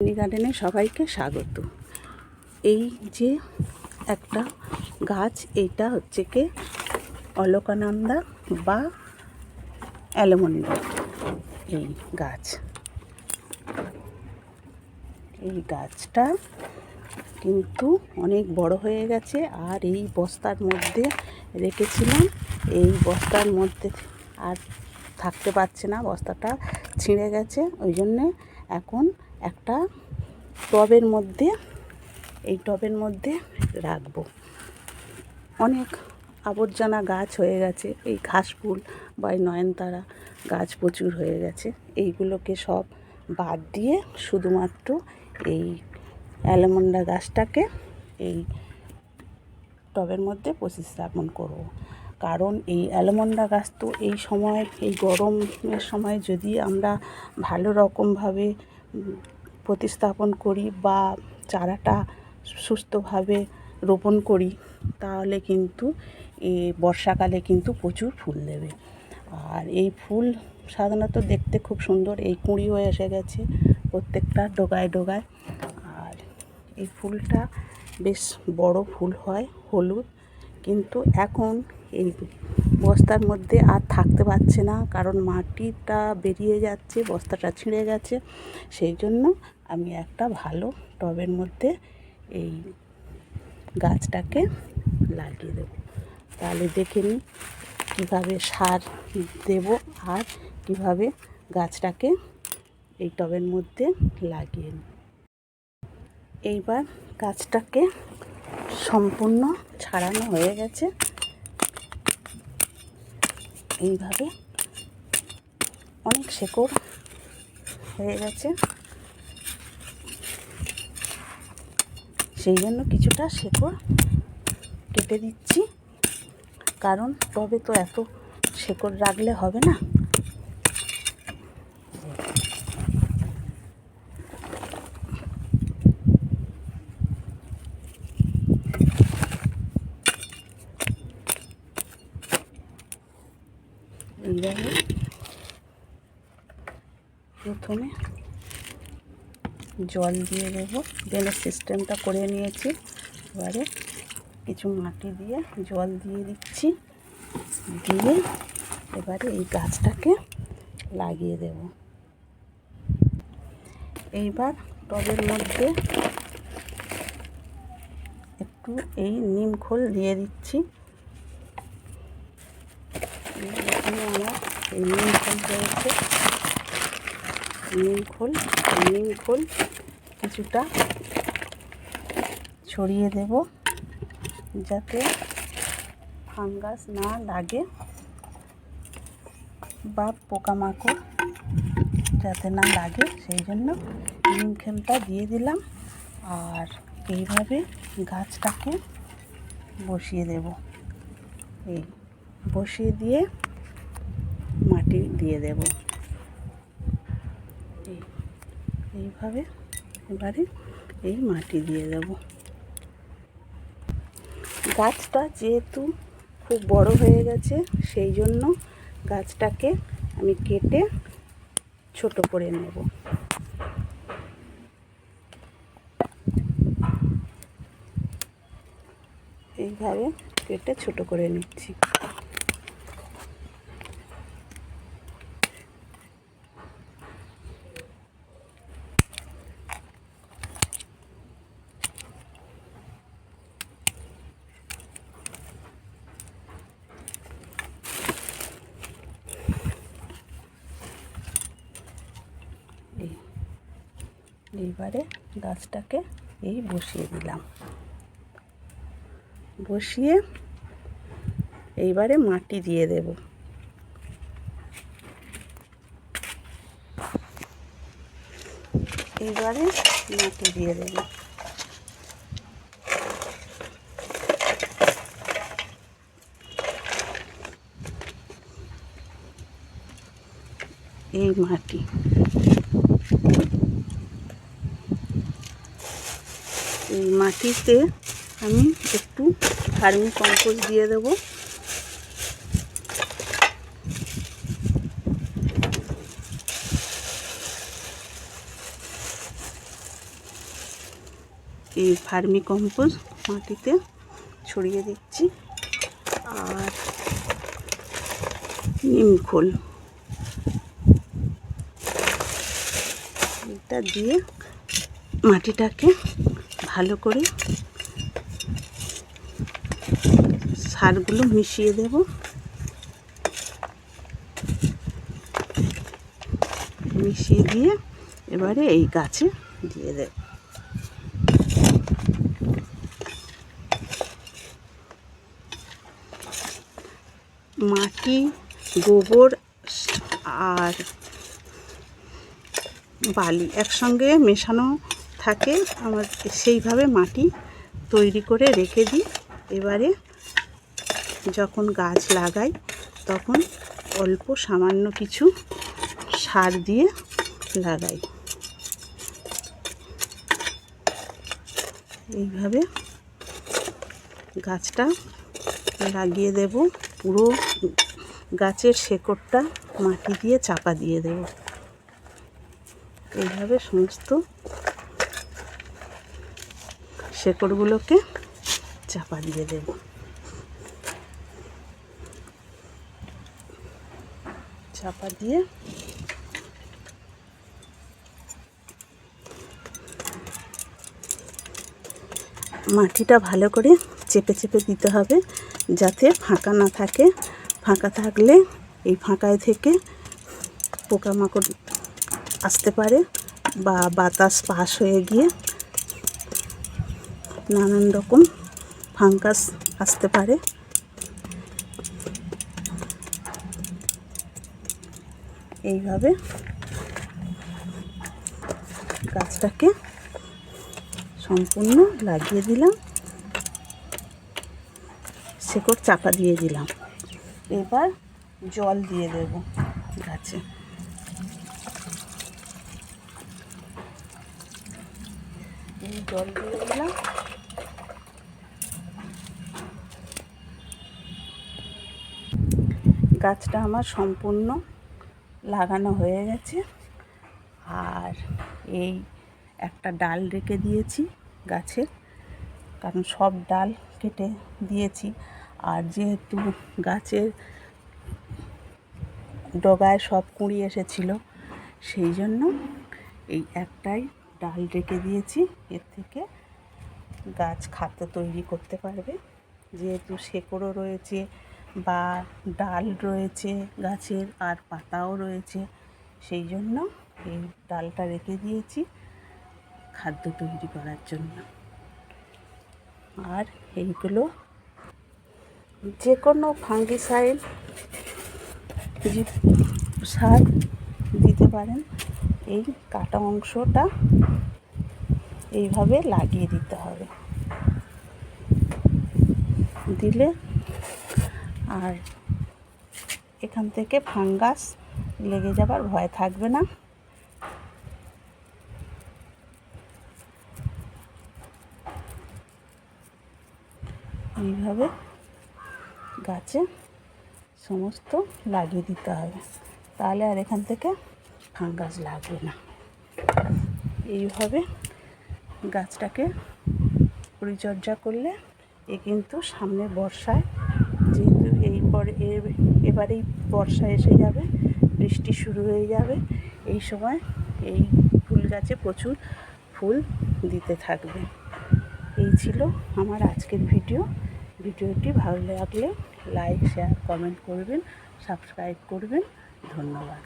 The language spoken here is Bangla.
মিনি গার্ডেনে সবাইকে স্বাগত। এই যে একটা গাছ এইটা হচ্ছে কি? অলকানন্দা বা অ্যালমন্ডা। এই গাছ। এই গাছটা কিন্তু অনেক বড় হয়ে গেছে আর এই বস্তার মধ্যে রেখেছিলাম। এই বস্তার মধ্যে আর থাকতে পারছে না, বস্তাটা ছিঁড়ে গেছে। ওই জন্যে এখন একটা টবের মধ্যে, এই টবের মধ্যে রাখব। অনেক আবর্জনা গাছ হয়ে গেছে, এই ঘাসফুল বা এই নয়নতারা গাছ প্রচুর হয়ে গেছে। এইগুলোকে সব বাদ দিয়ে শুধুমাত্র এই অ্যালমন্ডা গাছটাকে এই টবের মধ্যে প্রতিস্থাপন করব। কারণ এই অ্যালমন্ডা গাছ তো এই সময়, এই গরমের সময় যদি আমরা ভালো রকমভাবে প্রতিস্থাপন করি বা চারাটা সুস্থভাবে রোপণ করি, তাহলে কিন্তু এই বর্ষাকালে কিন্তু প্রচুর ফুল দেবে। আর এই ফুল সাধারণত দেখতে খুব সুন্দর, এই কুঁড়িও এসে গেছে প্রত্যেকটা ডোগায় ডোগায়। আর এই ফুলটা বেশ বড় ফুল হয়, হলুদ, কিন্তু এখন এই বস্তার মধ্যে আর থাকতে পারছে না, কারণ মাটিটা বেরিয়ে যাচ্ছে, বস্তাটা ছিঁড়ে গেছে, সেই জন্য আমি একটা ভালো টবের মধ্যে এই গাছটাকে লাগিয়ে দেবো। তাহলে দেখে নিই কীভাবে সার দেব আর কীভাবে গাছটাকে এই টবের মধ্যে লাগিয়ে নিই। এইবার গাছটাকে সম্পূর্ণ ছাড়ানো হয়ে গেছে। এইভাবে অনেক শেকড় হয়ে গেছে। সেই জন্য কিছুটা শেকড় কেটে দিচ্ছি। কারণ তবে তো এত শেকড় রাখলে হবে না। প্রথমে জল দিয়ে দেবো। ড্রেনের সিস্টেমটা করে নিয়েছি। এবারে কিছু মাটি দিয়ে জল দিয়ে দিচ্ছি। দিয়ে এবারে এই গাছটাকে লাগিয়ে দেব। এইবার টবের মধ্যে একটু এই নিম খোল দিয়ে দিচ্ছি। আমার এই নিম খোল রয়েছে। নিম খোল নিম খোল কিছুটা ছড়িয়ে দেব যাতে ফাঙ্গাস না লাগে বা পোকামাকড় যাতে না লাগে, সেই জন্য নিম খেলটা দিয়ে দিলাম আর এইভাবে গাছটাকে বসিয়ে দেব। এই বসিয়ে দিয়ে মাটি দিয়ে দেব এই এইভাবে এবারে এই মাটি দিয়ে দেব। গাছটা যেহেতু খুব বড় হয়ে গেছে, সেই জন্য গাছটাকে আমি কেটে ছোট করে নেব। এইভাবে কেটে ছোট করে নিচ্ছি এই এইবারে গাছটাকে এই বসিয়ে দিলাম। বসিয়ে এইবারে মাটি দিয়ে দেব। এইবারে মাটি দিয়ে দেব। এই মাটি এই মাটিতে আমি একটু ভার্মি কম্পোস্ট দিয়ে দেবো। এই ফার্মি কম্পোস্ট মাটিতে ছড়িয়ে দিচ্ছি। আর নিম খোল। এটা দিয়ে মাটিটাকে ভালো করে সারগুলো মিশিয়ে দেব। মিশিয়ে দিয়ে এবারে এই গাছে দিয়ে দেব। মাটি, গোবর আর বালি একসঙ্গে মেশানো থাকে, আমার সেইভাবে মাটি তৈরি করে রেখে দিই। এবারে যখন গাছ লাগাই, তখন অল্প সামান্য কিছু সার দিয়ে লাগাই। এইভাবে গাছটা লাগিয়ে দেব, পুরো গাছের শেকড়টা মাটি দিয়ে চাপা দিয়ে দেব। এইভাবে সমস্ত শেকড়গুলোকে চাপা দিয়ে দেব। চাপা দিয়ে মাটিটা ভালো করে চেপে চেপে দিতে হবে যাতে ফাঁকা না থাকে। ফাঁকা থাকলে এই ফাঁকায় থেকে পোকামাকড় আসতে পারে বা বাতাস পাস হয়ে গিয়ে নানান রকম ফাঙ্গাস আসতে পারে। এইভাবে গাছটাকে সম্পূর্ণ লাগিয়ে দিলাম। শেকড় চাপা দিয়ে দিলাম। এবার জল দিয়ে দেব গাছে। জল দিয়ে দিলাম। গাছটা আমার সম্পূর্ণ লাগানো হয়ে গেছে। আর এই একটা ডাল রেখে দিয়েছি গাছের, কারণ সব ডাল কেটে দিয়েছি। আর যেহেতু গাছের ডগায় সব কুঁড়ি এসেছিল, সেই জন্য এই একটাই ডাল রেখে দিয়েছি। এর থেকে গাছ খাদ্য তৈরি করতে পারবে। যেহেতু শেকড়ও রয়েছে বা ডাল রয়েছে, গাছের আর পাতাও রয়েছে। সেই জন্য এই ডালটা রেখে দিয়েছি খাদ্য তৈরি করার জন্য। আর এইগুলো যে কোনো ফাঙ্গিসাইড সার দিতে পারেন। এই কাটা অংশটা এইভাবে লাগিয়ে দিতে হবে। দিলে আর এখান থেকে ফাঙ্গাস লেগে যাবার ভয় থাকবে না। এইভাবে গাছে সমস্ত লাগিয়ে দিতে হবে। তাহলে আর এখান থেকে ফাঙ্গাস লাগবে না। এইভাবে গাছটাকে পরিচর্যা করলে এ কিন্তু সামনে বর্ষায় যেহেতু এ, এবারেই বর্ষা এসে যাবে, বৃষ্টি শুরু হয়ে যাবে। এই সময় এই ফুল গাছে প্রচুর ফুল দিতে থাকবে। এই ছিল আমার আজকের ভিডিও। ভিডিওটি ভালো লাগলে লাইক শেয়ার কমেন্ট করবেন সাবস্ক্রাইব করবেন। ধন্যবাদ।